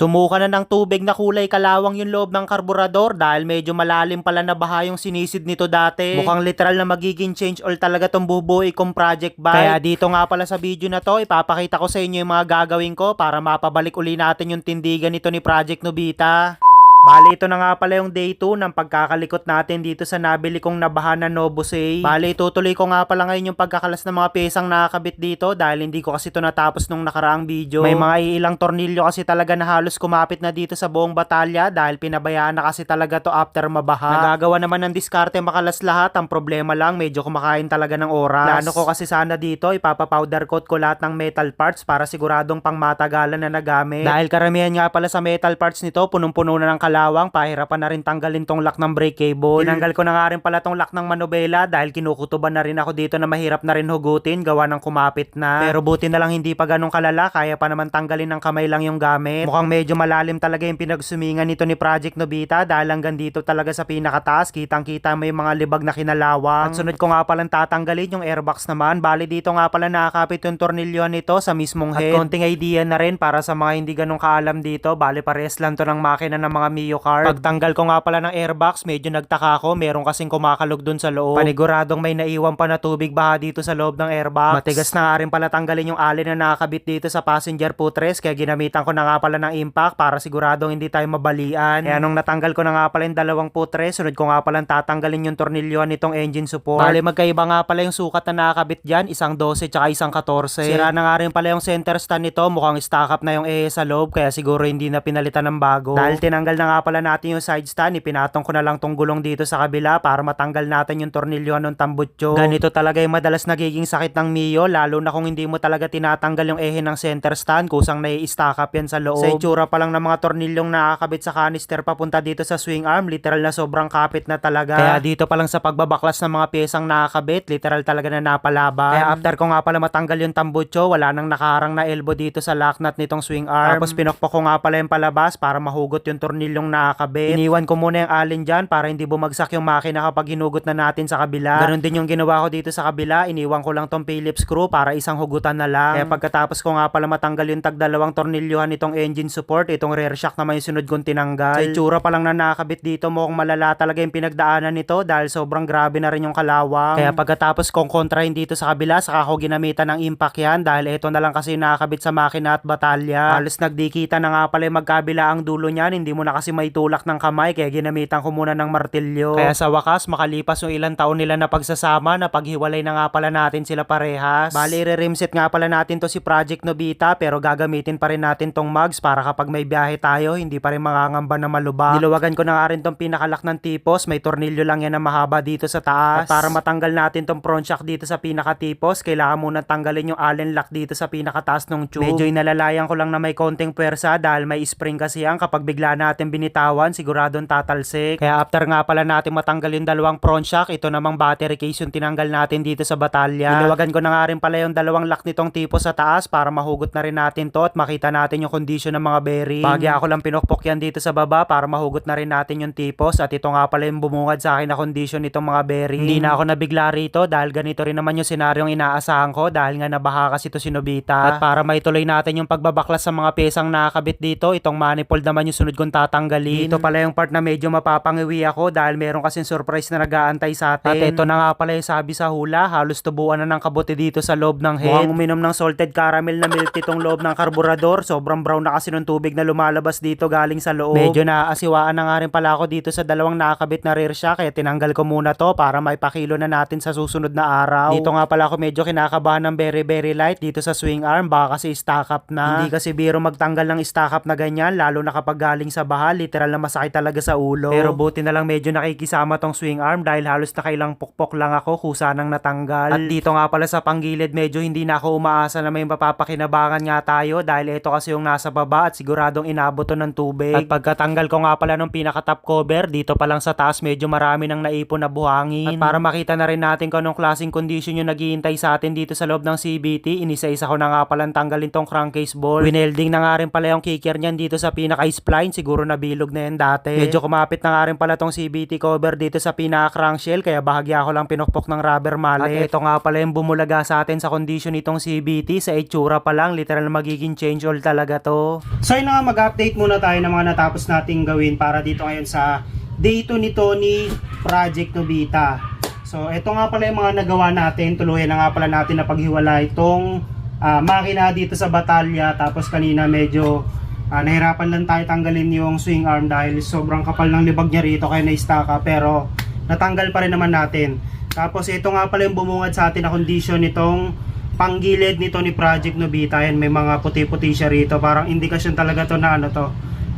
Sumuka na ng tubig na kulay kalawang yung loob ng karburador dahil medyo malalim pala na baha yung sinisid nito dati. Mukhang literal na magiging change oil talaga tong bubuoy kong project bike. Kaya dito nga pala sa video na to, ipapakita ko sa inyo yung mga gagawin ko para mapabalik uli natin yung tindigan nito ni Project Nobita. Bali, ito na nga pala yung day 2 ng pagkakalikot natin dito sa nabili kong nabaha na Nobusay. Bali, tutuloy ko nga pala ngayon yung pagkakalas ng mga pesang nakakabit dito dahil hindi ko kasi ito natapos nung nakaraang video. May mga ilang tornilyo kasi talaga na halos kumapit na dito sa buong batalya dahil pinabayaan na kasi talaga to after mabaha. Nagagawa naman ng diskarte makalas lahat. Ang problema lang, medyo kumakain talaga ng oras. Plano ko kasi sana dito, ipapapowder coat ko lahat ng metal parts para siguradong pang matagalan na nagamit. Dahil karamihan nga pala sa metal parts nito, punong-puno na ng kalawang, pahirapan na rin tanggalin tong lock ng brake cable. Tinanggal ko na nga rin pala tong lock ng manubela dahil kinukutuban na rin ako dito na mahirap na rin hugutin, gawa ng kumapit na. Pero buti na lang hindi pa ganun kalala, kaya pa naman tanggalin ng kamay lang yung gamit. Mukhang medyo malalim talaga yung pinagsumingan nito ni Project Nobita dahil hanggang dito talaga sa pinakataas, kitang-kita mo yung mga libag na kinalawang. At sunod ko nga palang tatanggalin yung airbox naman, bali dito nga pala nakakapit yung tornilyo nito sa mismong head. At konting idea na rin para sa mga hindi ganun kaalam dito, bali pares lang to ng makina ng mga Mio car. Pagtanggal ko nga pala ng airbox, medyo nagtaka ako, meron kasing kumakalog dun sa loob. Paniguradong may naiwan pa na tubig baha dito sa loob ng airbox. Matigas na nga rin pala tanggalin yung alin na nakakabit dito sa passenger footrest, kaya ginamitan ko na nga pala ng impact para siguradong hindi tayo mabalian. Kaya nung natanggal ko na nga pala yung dalawang footrest, sunod ko nga pala tatanggalin yung tornilyo nitong engine support. Bale magkaiba nga pala yung sukat na nakakabit dyan, isang 12 tsaka isang 14. Sira na nga rin pala yung center stand nito, mukhang stock up na yung ehe sa loob, kaya siguro hindi na pinalitan ng bago. Dahil tinanggal na nga pala natin yung side stand, ipinatong ko na lang tong gulong dito sa kabila para matanggal natin yung tornilyo ng tambutso. Ganito talaga yung madalas nagiging sakit ng Mio, lalo na kung hindi mo talaga tinatanggal yung ehe ng center stand, kusang nai-stack up yan sa loob. Sa itsura pa lang ng mga tornilyong nakakabit sa canister papunta dito sa swing arm, literal na sobrang kapit na talaga. Kaya dito pa lang sa pagbabaklas ng mga pyesang nakakabit, literal talaga na napalaban. Kaya after ko nga pala matanggal yung tambutso, wala nang nakaharang na elbow dito sa lock nut nitong swing arm. Tapos pinokpok ko nga pala yung palabas para mahugot yung tornilyong nakakabit. Iniwan ko muna yung alin dyan para hindi bumagsak yung makina kapag hinugot na natin sa kabila. Ganon din yung ginawa ko dito sa kabila, iniwan ko lang tong Phillips screw para isang hugutan na lang. Kaya pagkatapos ko nga pala matanggal yung tagdalawang tornilyohan nitong engine support, itong rear shock naman yung sunod kong tinanggal. Sa itsura pa lang na nakakabit dito, mukhang malala talaga yung pinagdaanan nito dahil sobrang grabe na rin yung kalawang. Kaya pagkatapos kong kontrahin dito sa kabila, saka ako ginamitan ng impact yan dahil ito na lang kasi nakakabit sa makina at batalya. Halos nagdikita na nga pala yung magkabila ang dulo niyan, hindi mo na kasi maitulak ng kamay kaya ginamitan ko muna ng martilyo. Kaya sa wakas, makalipas yung ilang taon nila na pagsasama, na paghiwalay na nga pala natin sila parehas. Bali, re-rimset nga pala natin to si Project Nobita pero gagamitin pa rin natin tong mugs para kapag may biyahe tayo, hindi pa rin mangangamba na malubak. Niluwagan ko na nga rin tong pinakalak ng tipos, may tornilyo lang yan na mahaba dito sa taas. At para matanggal natin tong front shock dito sa pinakatipos, kailangan muna tanggalin yung allen lock dito sa pinakataas ng tube. Medyo inalalayan ko lang na may konting pwersa dahil may spring kasi yan kapag bigla natin binitawan, siguradong tatalsik. Kaya after nga pala natin matanggal yung dalawang front shock, ito namang battery case yung tinanggal natin dito sa batalya. Niluwagan ko na nga rin pala yung dalawang lock nitong tipos sa taas para mahugot na rin natin to at makita natin yung condition ng mga bearing. Bagya ako lang pinokpok yan dito sa baba para mahugot na rin natin yung tipos at ito nga pala yung bumungad sa akin na condition nitong mga bearing. Hindi na ako nabigla rito dahil ganito rin naman yung senaryong inaasahan ko dahil nga nabaha kasi to si Nobita. At para maituloy natin yung pagbabaklas sa mga pesang nakakabit dito, itong manifold naman yung sunod kong tatanggalin. Dito pala yung part na medyo mapapangiwi ako dahil meron kasing surprise na nag-aantay sa atin. At ito na nga pala yung sabi sa hula, halos tubuan na ng kabuti dito sa loob ng head. Mukhang uminom ng salted caramel na milk itong loob ng karburador. Sobrang brown na kasi ng tubig na lumalabas dito galing sa loob. Medyo naaasiwaan na nga rin pala ako dito sa dalawang nakakabit na rear shock kaya tinanggal ko muna to para maipakilo na natin sa susunod na araw. Dito nga pala ako medyo kinakabahan ng very very light dito sa swing arm baka kasi stock up na. Hindi kasi biro magtanggal ng stock up na ganyan lalo na kapag galing sa literal na masakit talaga sa ulo. Pero buti na lang medyo nakikisama tong swing arm dahil halos nakailang pukpok lang ako kusa nang natanggal. At dito nga pala sa panggilid medyo hindi na ako umaasa na may mapapakinabangan nga tayo dahil ito kasi yung nasa baba at siguradong inabot to ng tubig. At pagkatanggal ko nga pala nung pinaka top cover, dito pa lang sa taas medyo marami nang naipon na buhangin. At para makita na rin natin kung anong klaseng condition yung naghihintay sa atin dito sa loob ng CBT, inisa-isa ko na nga palang tanggalin tong crankcase ball. Winelding na nga rin pala yung kicker niyan dito sa pinaka spline, siguro na nabilog na yan dati. Medyo kumapit na nga rin pala tong CBT cover dito sa pinaka-crankshell kaya bahagya ko lang pinukpok ng rubber mallet. At ito nga pala yung bumulaga sa atin sa condition nitong CBT. Sa itsura pa lang, literal magiging change all talaga to. So yun nga, mag-update muna tayo ng mga natapos nating gawin para dito ngayon sa day 2 ni Tony Project Nobita. So ito nga pala yung mga nagawa natin. Tuluyan na nga pala natin na paghiwala itong ah, makina dito sa batalya. Tapos kanina medyo ah, nahirapan lang tayo tanggalin yung swing arm dahil sobrang kapal ng libag niya rito kaya na-staka. Pero natanggal pa rin naman natin. Tapos ito nga pala yung bumungad sa atin na condition nitong panggilid nito ni Project Nobita. Yan, may mga puti-puti siya rito. Parang indikasyon talaga to na ano to.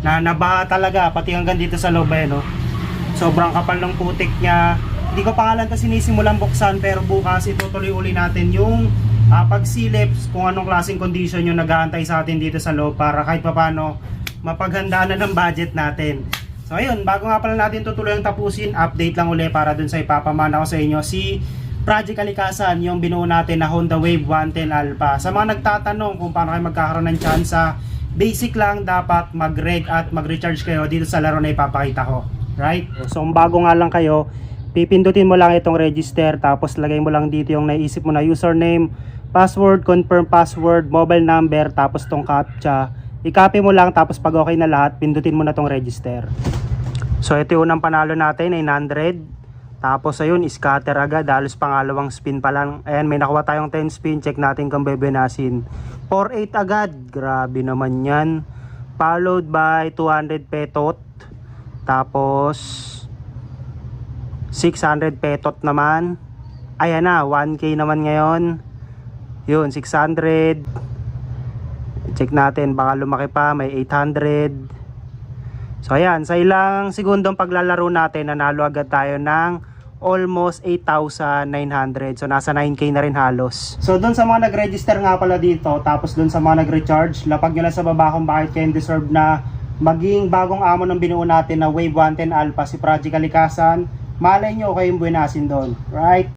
Na nabaha talaga, pati hanggang dito sa loob eh, no? Sobrang kapal ng putik niya. Hindi ko pangalan to sinisimulan buksan pero bukas itutuloy uli natin yung ah, pagsilip kung anong klaseng condition yung nag-aantay sa atin dito sa loob para kahit papano mapaghandaan na ng budget natin. So ayun, bago nga pala natin tutuloy ang tapusin, update lang uli para dun sa ipapamana ko sa inyo si Project Kalikasan, yung binuo natin na Honda Wave 110 Alpha. Sa mga nagtatanong kung paano kayo magkakaroon ng tsansa, basic lang dapat mag-reg at mag-recharge kayo dito sa laro na ipapakita ko. Right? So kung bago nga lang kayo, pipindutin mo lang itong register tapos lagay mo lang dito yung naisip mo na username, password, confirm password, mobile number, tapos tong captcha. I-copy mo lang tapos pag okay na lahat, pindutin mo na tong register. So ito yung unang panalo natin, 900. Tapos ayun, scatter agad, halos pangalawang spin pa lang. Ayan, may nakuha tayong 10 spin, check natin kung bebenasin. 4-8 agad, grabe naman yan. Followed by 200 petot. Tapos 600 petot naman. Ayan na, 1k naman ngayon. Yun, 600. Check natin, baka lumaki pa, may 800. So ayan, sa ilang segundong paglalaro natin, nanalo agad tayo ng almost 8,900. So nasa 9k na rin halos. So doon sa mga nag-register nga pala dito, tapos doon sa mga nag-recharge, lapag nyo lang sa baba kung bakit kayo deserve na maging bagong amo ng binuo natin na Wave 110 Alpha si Project Kalikasan. Malay nyo kayong buwinasin doon. Right?